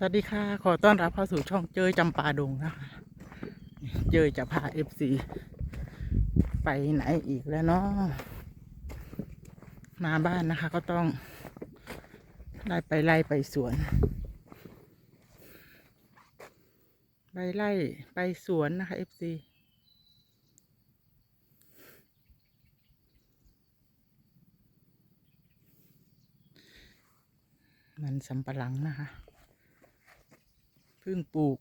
สวัสดีค่ะ ขอต้อนรับเข้าสู่ช่องเจยจำปาดงนะคะเจยจะพาเอฟซีไปไหนอีกแล้วเนาะมาบ้านนะคะ ก็ต้อง ไล่ไปไล่ไปสวน ไปไล่ไปสวนนะคะเอฟซีมันสำปะหลังนะคะ พิ่งปลูก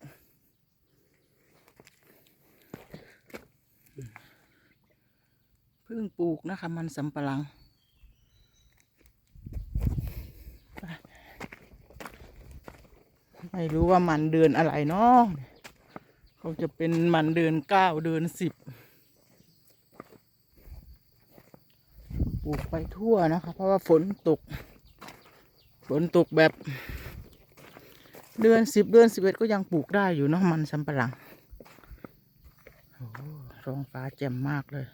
เพิ่งปลูกนะคะ มันสำปะหลังไม่รู้ว่ามันเดือนอะไรเนาะคงจะเป็นมันเดือนเก้าเดือนสิบปลูกไปทั่วนะคะ เพราะว่าฝนตก ฝนตกแบบ เดือนสิบเดือนสิบเอ็ดก็ยังปลูกได้อยู่เนาะมันสำปะหลังโอ้โหท้องฟ้าแจ่มมากเลย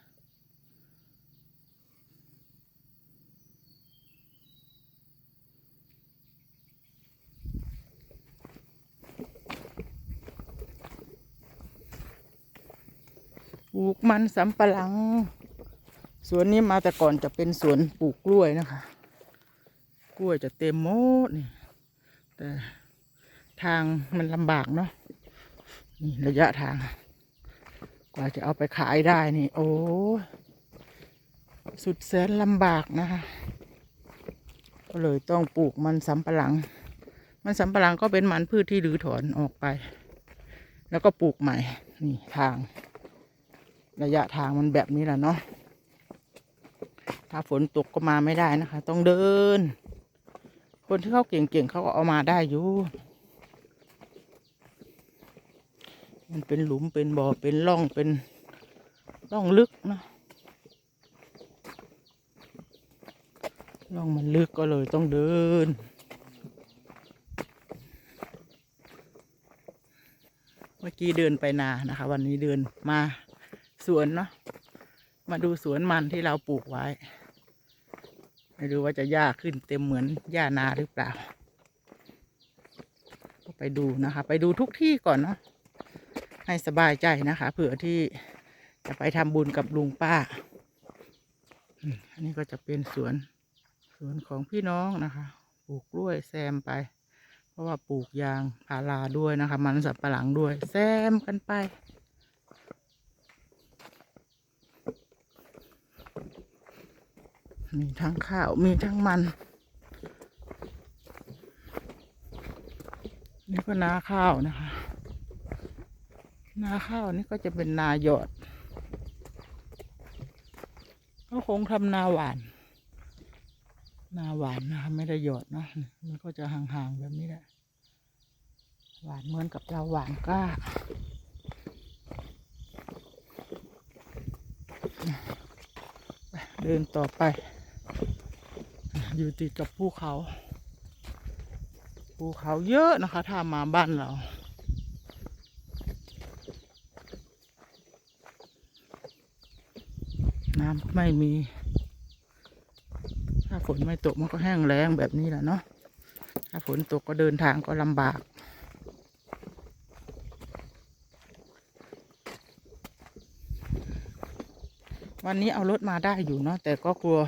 ปลูกมันสำปะหลัง สวนนี้มาแต่ก่อนจะเป็นสวนปลูกกล้วยนะคะ กล้วยจะเต็มหมดนี่แต่ ทางมันลำบากเนาะนี่ระยะทาง กว่าจะเอาไปขายได้นี่ โอ้สุดแสนลำบากนะคะก็เลยต้องปลูกมันสำปะหลัง มันสำปะหลังก็เป็นมันพืชที่รื้อถอนออกไป แล้วก็ปลูกใหม่ นี่ทาง ระยะทางมันแบบนี้แหละเนาะถ้าฝนตกก็มาไม่ได้นะคะ ต้องเดิน คนที่เขาเก่งๆเขาก็เอามาได้อยู่ มันเป็นหลุมเป็นบ่อเป็นร่องเป็นร่องลึกนะร่องมันลึกก็เลยต้องเดิน เมื่อกี้เดินไปนานะคะ วันนี้เดินมาสวนเนาะมาดูสวนมันที่เราปลูกไว้ ไม่รู้ว่าจะหญ้าขึ้นเต็มเหมือนหญ้านาหรือเปล่า ก็ไปดูนะคะ ไปดูทุกที่ก่อนเนาะ ให้สบายใจนะคะเผื่อที่จะไปทำบุญกับลุงป้า อันนี้ก็จะเป็นสวนสวนของพี่น้องนะคะ ปลูกกล้วยแซมไป เพราะว่าปลูกยางพาราด้วยนะคะ มันสับปะหลังด้วย แซมกันไปมีทั้งข้าว มีทั้งมัน นี่ก็นาข้าวนะคะ นาข้าวนี่ก็จะเป็นนาหยอดก็คงทำนาหวาน นาหวานนะคะไม่ได้หยอดเนะมันก็จะห่างๆแบบนี้แหละหวานเหมือนกับเราหวานก้าเดินต่อไป อยู่ติดกับภูเขา ภูเขาเยอะนะคะ ถ้ามาบ้านเรา น้ำไม่มี ถ้าฝนไม่ตกมันก็แห้งแล้งแบบนี้แหละเนาะ ถ้าฝนตกก็เดินทางก็ลำบาก วันนี้เอารถมาได้อยู่เนาะแต่ก็กลัว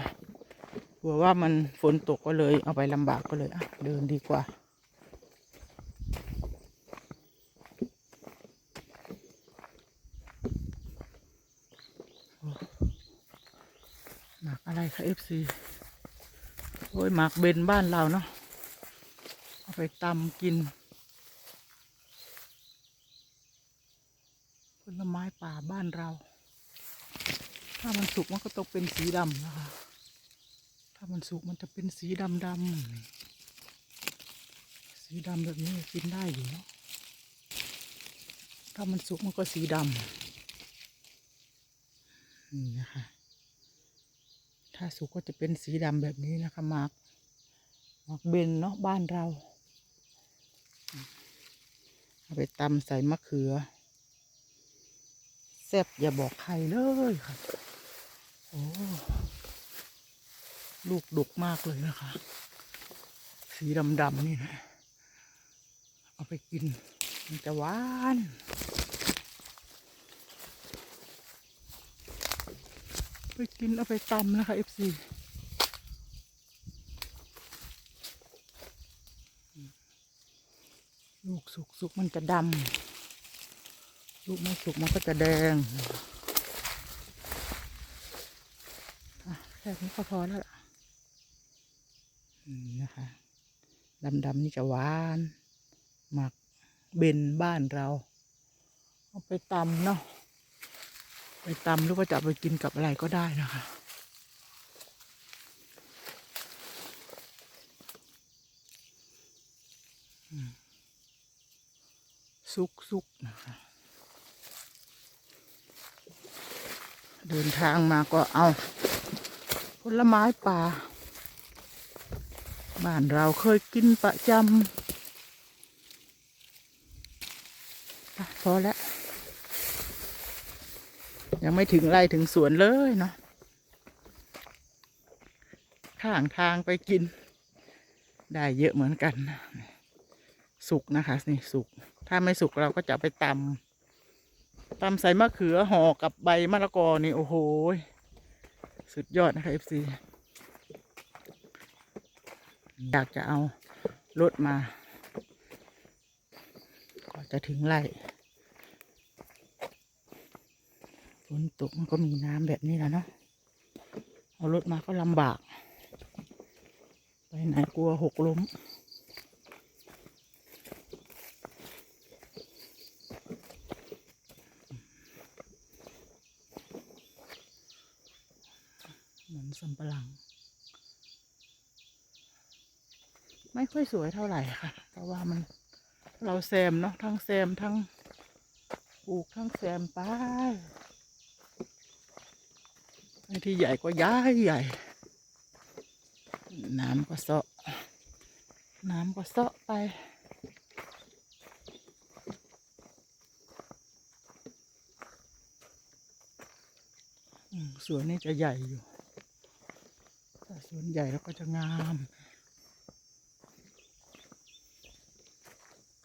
กลัวว่ามันฝนตกก็เลยเอาไปลำบากก็เลยอะเดินดีกว่า หมัก อะไรคะเอฟซีโอ้ยหมักเบนบ้านเราเนาะเอาไปตำกิน ผลไม้ป่าบ้านเรา ถ้ามันสุกมันก็ต้องเป็นสีดำนะคะ ถ้ามันสุกมันจะเป็นสีดำดำสีดำแบบนี้กินได้อยู่เนาะถ้ามันสุกมันก็สีดำนี่นะคะ ถ้าสุกก็จะเป็นสีดำแบบนี้นะคะหมากหมากเบนเนาะบ้านเรา เอาไปตำใส่มะเขือแซ่บอย่าบอกใครเลยค่ะ โอ้ ลูกดกมากเลยนะคะ สีดำๆนี่นะ เอาไปกิน มันจะหวาน ไปกินเอาไปตำนะคะ FC ลูกสุกสุกมันจะดำลูกไม่สุกมันก็จะแดงแค่นี้ก็พอแล้วล่ะนะคะดำๆนี่จะหวานหมักเบนบ้านเรา เอาไปตำเนาะ ไปตำหรือว่าจะไปกินกับอะไรก็ได้นะคะ ซุกซุกนะคะ เดินทางมาก็เอา ผลไม้ป่า บ้านเราเคยกินประจำพอแล้ว ยังไม่ถึงไร่ถึงสวนเลยเนาะข้างทางไปกิน ได้เยอะเหมือนกัน สุกนะคะนี่สุก ถ้าไม่สุกเราก็จะไปตำตำใส่มะเขือห่อกับใบมะละกอนี่โอ้โหสุดยอดนะคะ FC อยากจะเอารถมา ก็จะถึงไร่ ฝนตกมันก็มีน้ำแบบนี้แหล้วเนาะเอารถมาก็ลำบาก ไปไหนกลัวหกล้มเหมือนสำปะหลัง ไม่ค่อยสวยเท่าไหร่ค่ะ เพราะว่ามันเราแซมเนาะทั้งแซมทั้งปลูกทั้งแซมไป ที่ใหญ่ก็ย้ายใหญ่ น้ำก็เซาะ น้ำก็เซาะไป สวนนี่จะใหญ่อยู่ ถ้าสวนใหญ่แล้วก็จะงาม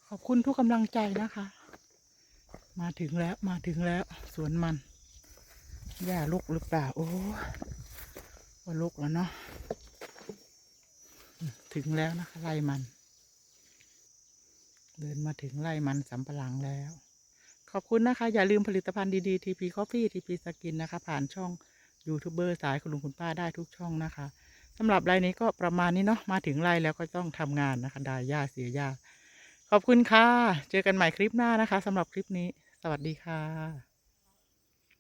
ขอบคุณทุกกำลังใจนะคะ มาถึงแล้วมาถึงแล้วสวนมัน หญ้าลุกหรือเปล่า โอ้ว่าลุกแล้วเนาะถึงแล้วนะคะไร่มัน เดินมาถึงไร่มันสำปะหลังแล้ว ขอบคุณนะคะ อย่าลืมผลิตภัณฑ์ดีๆ TP Coffee TP Skin นะคะ ผ่านช่องยูทูบเบอร์สายคุณลุงคุณป้าได้ทุกช่องนะคะสำหรับรายนี้ก็ประมาณนี้เนาะมาถึงไร่แล้วก็ต้องทำงานนะคะได้หญ้าเสียหญ้าขอบคุณค่ะ เจอกันใหม่คลิปหน้านะคะสำหรับคลิปนี้ สวัสดีค่ะ